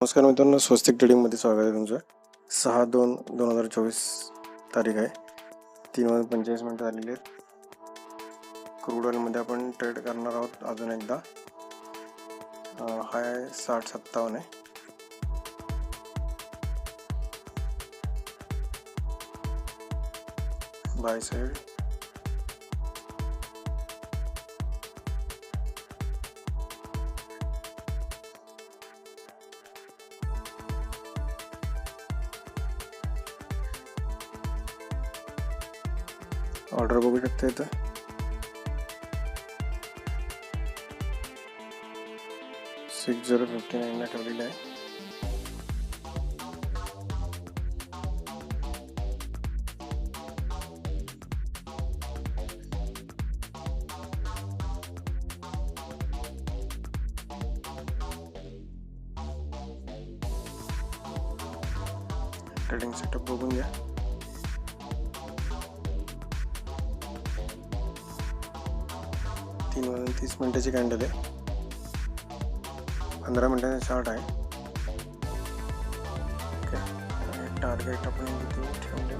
नमस्कार मित्रांनो स्वस्तिक ट्रेडिंगमध्ये स्वागत आहे तुमचं. सहा दोन दोन हजार चोवीस तारीख आहे. तीन वाजून पंचेचाळीस मिनटं झालेली आहेत. क्रूड ऑइलमध्ये आपण ट्रेड करणार आहोत अजून एकदा. हाय साठ सत्तावन्न आहे. बाय साईड ऑर्डर बघू शकता इथं. सिक्स झिरो फिफ्टी नाईनला ठेवलेलं आहे. ट्रेडिंग सेटअप बघून घ्या. तीन तीस मिनटाची कॅन्डल आहे. पंधरा मिनटाचा शॉर्ट आहे. ओके टार्गेट आपण ठेवून ठेवले.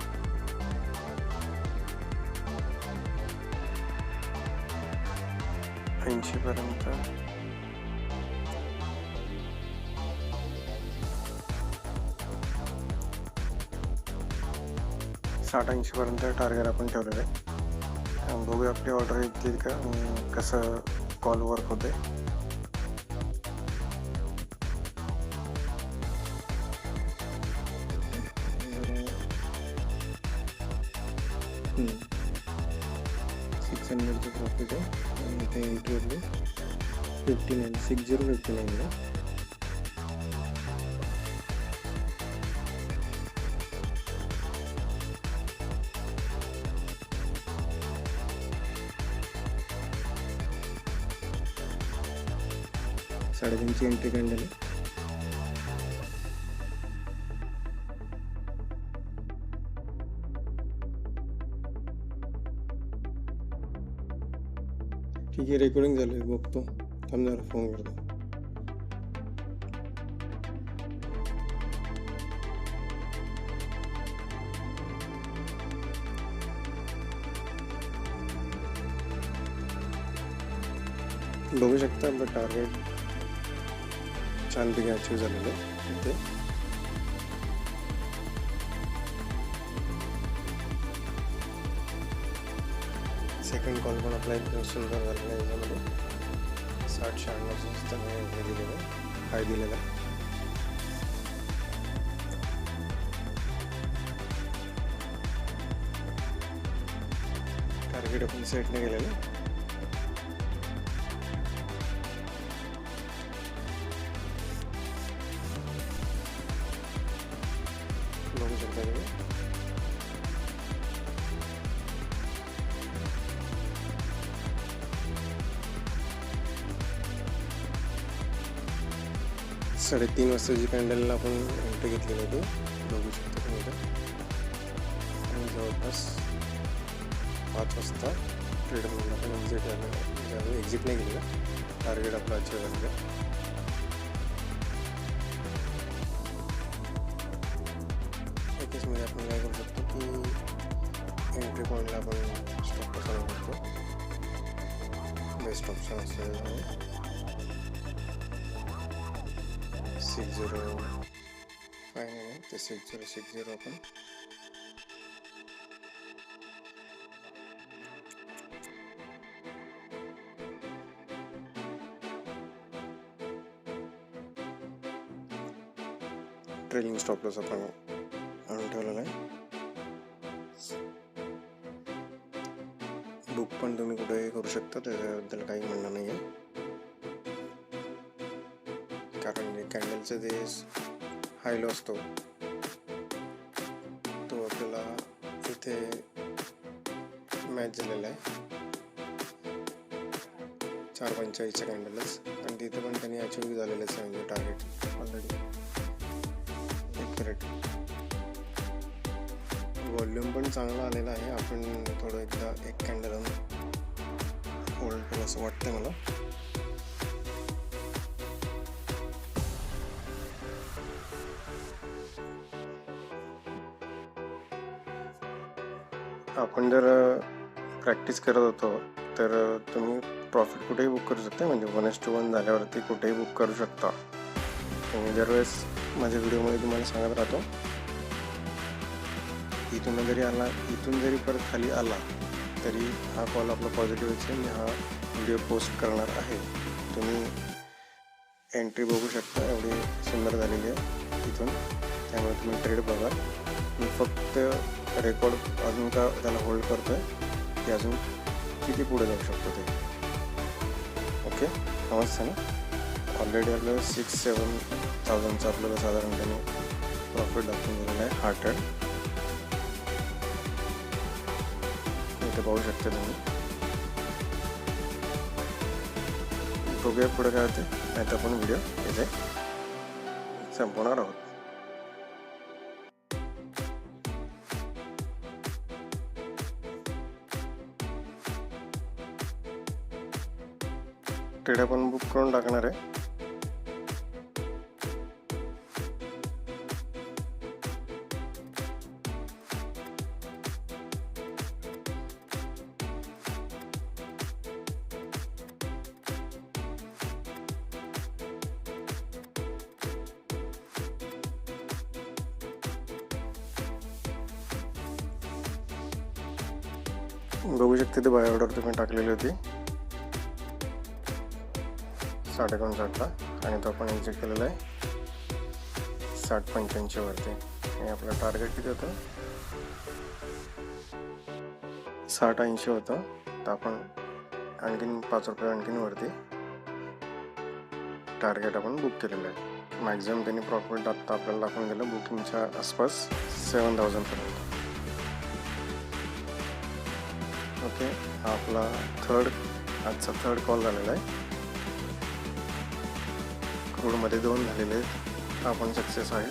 ऐंशी पर्यंत. साठ ऐंशी पर्यंत टार्गेट आपण ठेवलेलं आहे. बघूया आपली ऑर्डर येतील का कसं कॉल वर्क होते? सिक्स हंड्रेडचं प्रॉफिट आहे ते इथे entry fifty nine six zero fifty नाईनला साडेतीनची एंट्री कॅन्डल आहे ठीक आहे रेकॉर्डिंग झालं आहे बघतो. थांबणार फोन करतो. बघू शकता आपलं टार्गेट छानपैकी अचीव झालेलं आहे. इथे. सेकंड कॉल पण आपला एकदम सुंदर झालेला आहे याच्यामध्ये. साठ शहाण्णव हे दिलेलं आहे हाय दिलेला. आहे. टार्गेट आपण सेट नाही केलेलं. बघू शकता तुम्ही साडेतीन वाजताची कॅन्डलला आपण एंट्री घेतलेली होती बघू शकता तुम्ही इथं आणि जवळपास पाच वाजता ट्रेड म्हणून आपण एक्झिट झालं एक्झिट नाही केलेलं टार्गेट आपलं अचीव झालेलं आहे. या केसमध्ये आपण काय करू शकतो की एंट्री पॉईंटला आपण स्टॉप कसा करतो बेस्ट ऑप्शन असेल सिक्स झिरो फाय नाही ते सिक्स झिरो सिक्स झिरो आपण ट्रेलिंग स्टॉप लॉस आपण आणून ठेवलेला आहे. बुक पण तुम्ही कुठे करू शकता त्याच्याबद्दल काही म्हणणं नाही आहे कारण कॅन्डलचा जे हायलो असतो तो आपल्याला इथे मॅच झालेला आहे. चार पंचेचाळीसच्या कॅन्डलच आणि तिथे पण त्यांनी अचीव झालेलंच आहे म्हणजे टार्गेट ऑलरेडी करेक्ट वॉल्यूम पण चांगला आलेला आहे. आपण थोडं एकदा एक कॅन्डल होल्ड करू असं वाटतं मला. आपण जर प्रॅक्टिस करत होतो तर तुम्ही प्रॉफिट कुठेही बुक करू शकता. म्हणजे वन एस टू वन झाल्यावरती कुठेही बुक करू शकता. तुम्ही दरवेळेस माझ्या व्हिडिओमध्ये तुम्हाला सांगत राहतो. इथून जरी आला इथून जरी परत खाली आला तरी हा कॉल आपला पॉझिटिव्ह असेल मी हा व्हिडिओ पोस्ट करणार आहे. तुम्ही एंट्री बघू शकता. एवढी सुंदर झालेली आहे इथून. त्यामुळे तुम्ही ट्रेड बघा. मी फक्त रेकॉर्ड अजून का त्याला होल्ड करतो आहे की अजून किती पुढे जाऊ शकतो ते. ओके समजतं ना. ऑलरेडी आपल्याला सिक्स सेवन थाउजंडचं आपल्याला साधारणपणे प्रॉफिट दाखवून दिलेलं आहे. हार्टेड इथे पाहू शकता तुम्ही. बघूया पुढे काय होते नाही तर आपण व्हिडिओ इथे संपवणार आहोत. ट्रेड आपण बुक करून टाकणार आहे. बघू शकते ते बाय ऑर्डर तुम्ही टाकलेली होती. साठ एकोणसाठला. आणि तो आपण एक्झिट केलेला आहे. साठ पंच्याऐंशीवरती आणि आपलं टार्गेट किती होतं? साठ ऐंशी होतं. तर आपण आणखीन पाच रुपये आणखीन वरती टार्गेट आपण बुक केलेलं आहे. मॅक्झिमम त्यांनी प्रॉफिट आत्ता आपल्याला दाखवून दिलं बुकिंगच्या आसपास सेवन थाउजंडपर्यंत ओके हा आपला थर्ड आजचा थर्ड कॉल झालेला आहे. क्रूडमध्ये दोन झालेले आहेत. हा पण सक्सेस आहे.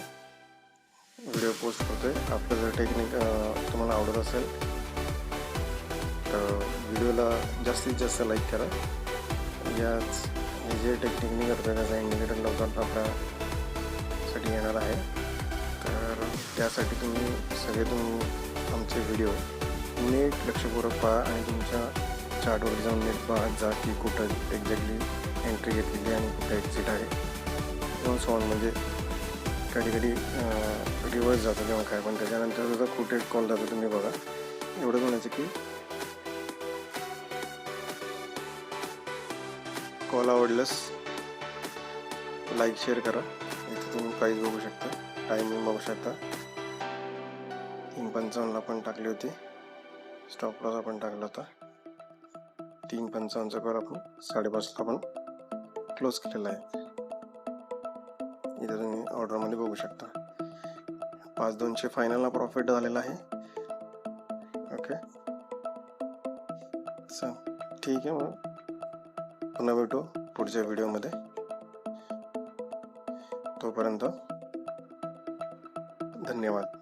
व्हिडिओ पोस्ट करतोय. आपलं जर टेक्निक तुम्हाला आवडत असेल तर व्हिडिओला जास्तीत जास्त लाईक करा. याच हे जे टेक्निकनी करतोय त्याचा इंडिकेटर लवकर आपल्यासाठी येणार आहे. तर त्यासाठी तुम्ही सगळे तुम्ही आमचे व्हिडिओ नीट लक्षपूर्वक पहा आणि तुमच्या चार्टवर जाऊन नीट पहा जा की कुठं एक्झॅक्टली एंट्री घेतलेली आणि कुठं एक्झिट आहे. दोन सॉन म्हणजे कधी कधी रिवर्स जातो किंवा काय पण त्याच्यानंतर सुद्धा कुठे कॉल जातो तुम्ही बघा. एवढं म्हणायचं की कॉल आवडल्यास लाईक शेअर करा. इथे तुम्ही प्राईज बघू शकता. टायमिंग बघू शकता. तीन पंचावन्नला पण टाकली होती. स्टॉप लॉस आपण टाकला होता. तीन पंचावन्नचा कॉल आपण साडेपाचला आपण क्लोज केलेला आहे. इथे तुम्ही ऑर्डरमध्ये बघू शकता. पाच दोनशे फायनलला प्रॉफिट झालेला आहे. ओके चल ठीक आहे मग. पुन्हा भेटू पुढच्या व्हिडिओमध्ये तोपर्यंत धन्यवाद.